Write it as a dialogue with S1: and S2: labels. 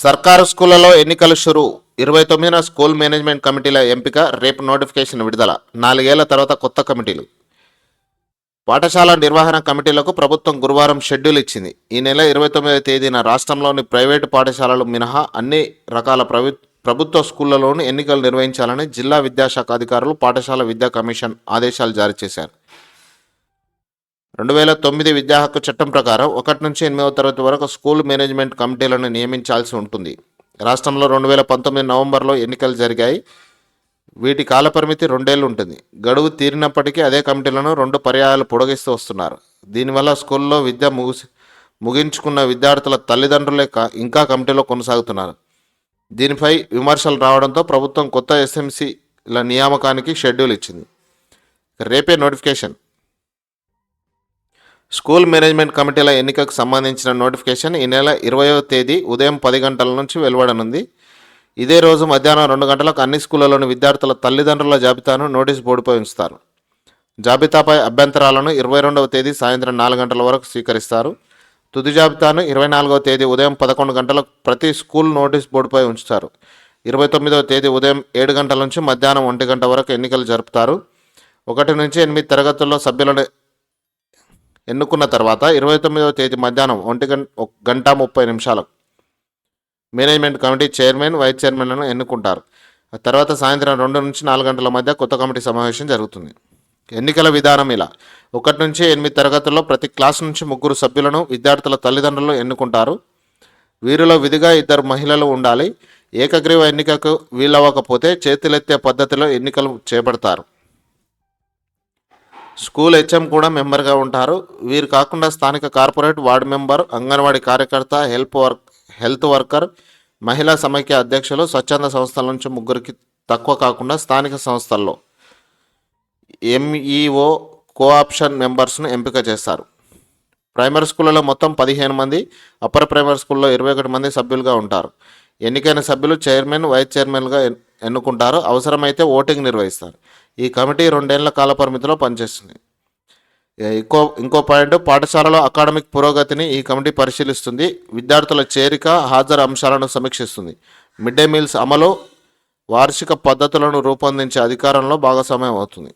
S1: సర్కారు స్కూళ్ళలో ఎన్నికలు షురు. ఇరవై తొమ్మిదిన స్కూల్ మేనేజ్మెంట్ కమిటీల ఎంపిక రేపు నోటిఫికేషన్ విడుదల. నాలుగేళ్ళ తర్వాత కొత్త కమిటీలు. పాఠశాల నిర్వహణ కమిటీలకు ప్రభుత్వం గురువారం షెడ్యూల్ ఇచ్చింది. ఈ నెల ఇరవై తొమ్మిదవ తేదీన రాష్ట్రంలోని ప్రైవేటు పాఠశాలలు మినహా అన్ని రకాల ప్రభు ప్రభుత్వ స్కూళ్ళలోనూ ఎన్నికలు నిర్వహించాలని జిల్లా విద్యాశాఖ అధికారులు పాఠశాల విద్యా కమిషన్ ఆదేశాలు జారీ చేశారు. రెండు వేల తొమ్మిది విద్యా హక్కు చట్టం ప్రకారం ఒకటి నుంచి ఎనిమిదవ తరగతి వరకు స్కూల్ మేనేజ్మెంట్ కమిటీలను నియమించాల్సి ఉంటుంది. రాష్ట్రంలో రెండు వేల పంతొమ్మిది నవంబర్లో ఎన్నికలు జరిగాయి. వీటి కాలపరిమితి రెండేళ్ళు ఉంటుంది. గడువు తీరినప్పటికీ అదే కమిటీలను రెండు పర్యాయాలు పొడిగిస్తూ వస్తున్నారు. దీనివల్ల స్కూల్లో విద్య ముగిసి ముగించుకున్న విద్యార్థుల తల్లిదండ్రులే కా ఇంకా కమిటీలో కొనసాగుతున్నారు. దీనిపై విమర్శలు రావడంతో ప్రభుత్వం కొత్త ఎస్ఎంసీల నియామకానికి షెడ్యూల్ ఇచ్చింది. రేపే నోటిఫికేషన్. స్కూల్ మేనేజ్మెంట్ కమిటీల ఎన్నికకు సంబంధించిన నోటిఫికేషన్ ఈ నెల ఇరవయో తేదీ ఉదయం పది గంటల నుంచి వెలువడనుంది. ఇదే రోజు మధ్యాహ్నం రెండు గంటలకు అన్ని స్కూళ్ళలోని విద్యార్థుల తల్లిదండ్రుల జాబితాను నోటీస్ బోర్డుపై ఉంచుతారు. జాబితాపై అభ్యంతరాలను ఇరవై రెండవ తేదీ సాయంత్రం నాలుగు గంటల వరకు స్వీకరిస్తారు. తుది జాబితాను ఇరవై నాలుగవ తేదీ ఉదయం పదకొండు గంటలకు ప్రతి స్కూల్ నోటీస్ బోర్డుపై ఉంచుతారు. ఇరవై తొమ్మిదవ తేదీ ఉదయం ఏడు గంటల నుంచి మధ్యాహ్నం ఒంటి గంట వరకు ఎన్నికలు జరుపుతారు. ఒకటి నుంచి ఎనిమిది తరగతుల్లో సభ్యులను ఎన్నుకున్న తర్వాత ఇరవై తొమ్మిదవ తేదీ మధ్యాహ్నం ఒంటి గంట ఒక గంట ముప్పై నిమిషాలకు మేనేజ్మెంట్ కమిటీ చైర్మన్ వైస్ చైర్మన్లను ఎన్నుకుంటారు. తర్వాత సాయంత్రం రెండు నుంచి నాలుగు గంటల మధ్య కొత్త కమిటీ సమావేశం జరుగుతుంది. ఎన్నికల విధానం ఇలా. ఒకటి నుంచి ఎనిమిది తరగతుల్లో ప్రతి క్లాస్ నుంచి ముగ్గురు సభ్యులను విద్యార్థుల తల్లిదండ్రులు ఎన్నుకుంటారు. వీరిలో విధిగా ఇద్దరు మహిళలు ఉండాలి. ఏకగ్రీవ ఎన్నికకు వీలవ్వకపోతే చేతులెత్తే పద్ధతిలో ఎన్నికలు చేపడతారు. స్కూల్ హెచ్ఎం కూడా మెంబర్గా ఉంటారు. వీరు కాకుండా స్థానిక కార్పొరేట్ వార్డు మెంబర్ అంగన్వాడీ కార్యకర్త హెల్ప్ వర్క్ హెల్త్ వర్కర్ మహిళా సమైక్య అధ్యక్షులు స్వచ్ఛంద సంస్థల నుంచి ముగ్గురికి తక్కువ కాకుండా స్థానిక సంస్థల్లో ఎంఈఓ కోఆప్షన్ మెంబర్స్ను ఎంపిక చేస్తారు ప్రైమరీ స్కూళ్ళలో మొత్తం పదిహేను మంది అప్పర్ ప్రైమరీ స్కూల్లో ఇరవై ఒకటి మంది సభ్యులుగా ఉంటారు. ఎన్నికైన సభ్యులు చైర్మన్ వైస్ చైర్మన్గా ఎన్నుకుంటారు అవసరమైతే ఓటింగ్ నిర్వహిస్తారు. ఈ కమిటీ రెండేళ్ళ కాల పరిమితిలో పనిచేస్తుంది. ఇంకో ఇంకో పాయింట్ పాఠశాలలో అకాడమిక్ పురోగతిని ఈ కమిటీ పరిశీలిస్తుంది. విద్యార్థుల చేరిక హాజరు అంశాలను సమీక్షిస్తుంది. మిడ్ డే మీల్స్ అమలు వార్షిక పద్ధతులను రూపొందించే అధికారంలో భాగస్వామ్యం అవుతుంది.